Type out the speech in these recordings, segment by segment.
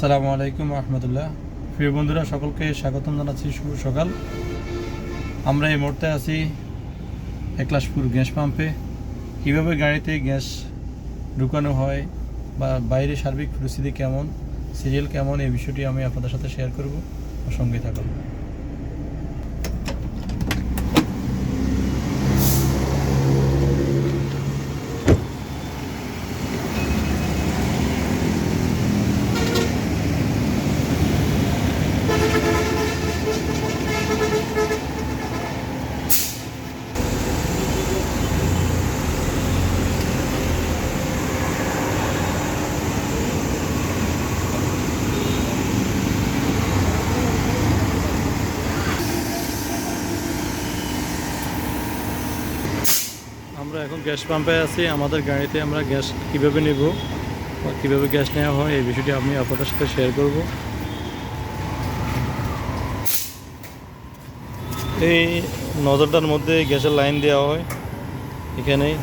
সালামু আলাইকুম রহমতুল্লাহ। প্রিয় বন্ধুরা, সকলকে স্বাগতম জানাচ্ছি। শুভ সকাল। আমরা এই মুহূর্তে আছি একলাশপুর গ্যাস পাম্পে। কীভাবে গাড়িতে গ্যাস ঢুকানো হয় বা বাইরে সার্বিক পরিস্থিতি কেমন, সিরিয়াল কেমন, এই বিষয়টি আমি আপনাদের সাথে শেয়ার করব। সঙ্গে থাকুন। আমরা এখন গ্যাস পাম্পে আছি, আমাদের গাড়িতে আমরা গ্যাস কীভাবে নেব বা কীভাবে গ্যাস নেওয়া হয় এই বিষয়টি আমি আপনাদের সাথে শেয়ার করব। এই নজরদার মধ্যে গ্যাসের লাইন দেওয়া হয়, এখানেই।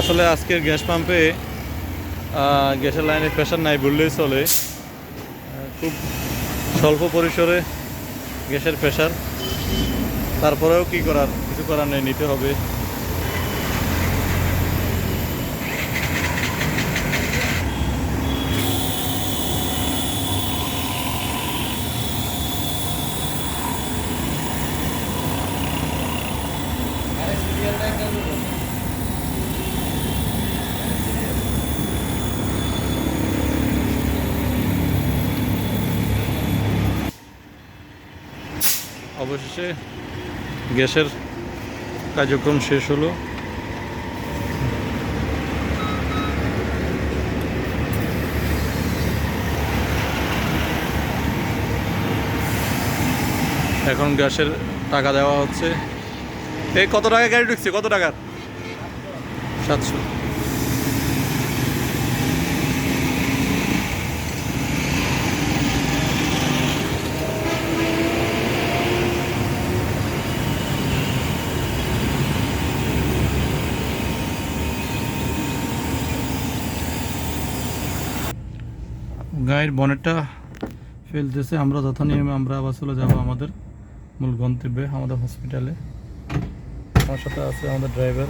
আসলে আজকের গ্যাস পাম্পে গ্যাসের লাইনে প্রেশার নাই বললেই চলে। খুব স্বল্প পরিসরে গ্যাসের প্রেশার। তারপরেও কি করার? কিছু করার নেই নিতে হবে। অবশেষে গ্যাসের কার্যক্রম শেষ হলো। এখন গ্যাসের টাকা দেওয়া হচ্ছে। এই কত টাকা গাড়ি ঢুকছে? কত টাকার? সাতশো। গায়ের বনেটটা ফেলতেছে। আমরা যথা নিয়মে আমরা আবার চলে যাব আমাদের মূল গন্তব্যে, আমাদের হসপিটালে আমার সাথে আছে আমাদের ড্রাইভার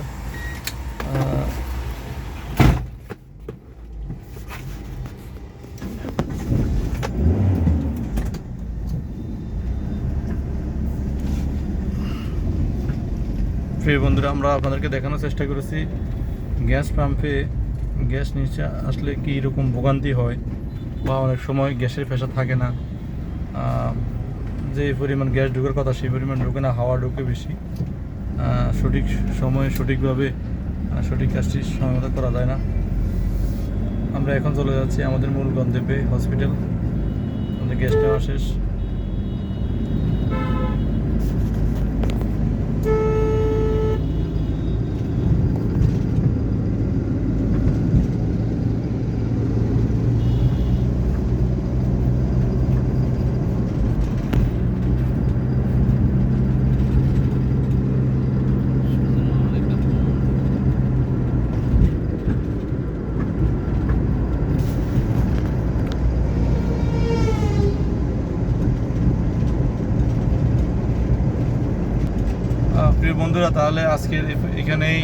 প্রিয় বন্ধুরা, আমরা আপনাদেরকে দেখানোর চেষ্টা করেছি। গ্যাস পাম্পে গ্যাস নিচে আসলে কী রকম ভোগান্তি হয়। বা অনেক সময় গ্যাসের পেশা থাকে না যে পরিমাণ গ্যাস ঢুকার কথা সেই পরিমাণ ঢুকে না, হাওয়া ঢুকে বেশি। সঠিক সময়ে সঠিকভাবে সঠিক কাজটি সময় মতো করা যায় না। আমরা এখন চলে যাচ্ছি আমাদের মূল গন্তব্যে হসপিটাল আমাদের গ্যাস শেষ প্রিয় বন্ধুরা, তাহলে আজকের এখানেই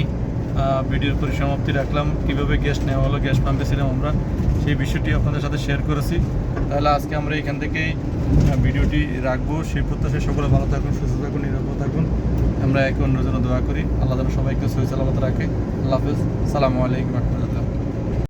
ভিডিওর পরিসমাপ্তি রাখলাম। কীভাবে গ্যাস নেওয়া হলো গ্যাস পাম্পে ছিলাম আমরা, সেই বিষয়টি আপনাদের সাথে শেয়ার করেছি। তাহলে আজকে আমরা এখান থেকেই ভিডিওটি রাখব। সেই প্রত্যাশায় সকলে ভালো থাকুন, সুস্থ থাকুন, নিরাপদ থাকুন। আমরা একে অন্যের জন্য দোয়া করি। আল্লাহ যেন সবাইকে সহি সালামত রাখে। আল্লাহ হাফেজ। সালামু আলাইকুম রহমতুল্লাহ।